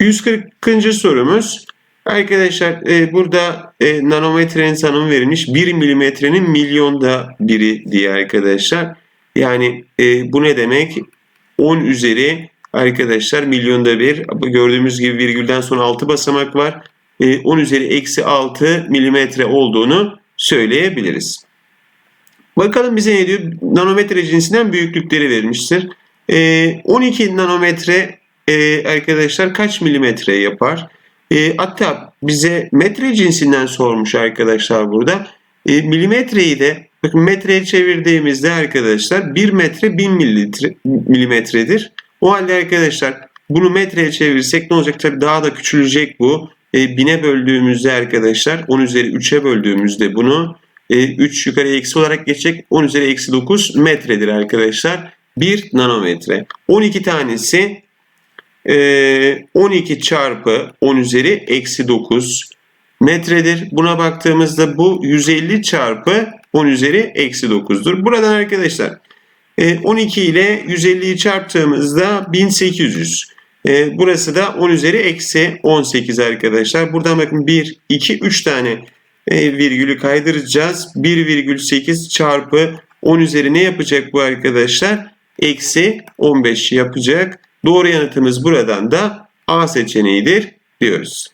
140. sorumuz. Arkadaşlar e, burada e, nanometrenin tanımı verilmiş. 1 milimetrenin milyonda biri diye arkadaşlar. Yani e, bu ne demek? 10 üzeri arkadaşlar milyonda bir. Gördüğümüz gibi virgülden sonra 6 basamak var. E, 10 üzeri eksi 6 milimetre olduğunu söyleyebiliriz. Bakalım bize ne diyor? Nanometre cinsinden büyüklükleri verilmiştir. E, 12 nanometre e, arkadaşlar kaç milimetre yapar? E, hatta bize metre cinsinden sormuş arkadaşlar burada. E, milimetreyi de bakın metreye çevirdiğimizde arkadaşlar 1 metre 1000 mililitre, milimetredir. O halde arkadaşlar bunu metreye çevirirsek ne olacak? Tabii daha da küçülecek bu. E, bine böldüğümüzde arkadaşlar 10 üzeri 3'e böldüğümüzde bunu e, 3 yukarıya eksi olarak geçecek. 10 üzeri eksi 9 metredir arkadaşlar. 1 nanometre. 12 tanesi 12 çarpı 10 üzeri eksi 9 metredir. Buna baktığımızda bu 150 çarpı 10 üzeri eksi 9'dur. Buradan arkadaşlar e, 12 ile 150'yi çarptığımızda 1800. E, burası da 10 üzeri eksi 18 arkadaşlar. Buradan bakın 1, 2, 3 tane e, virgülü kaydıracağız. 1,8 çarpı 10 üzeri ne yapacak bu arkadaşlar? Eksi 15 yapacak. Doğru yanıtımız buradan da A seçeneğidir diyoruz.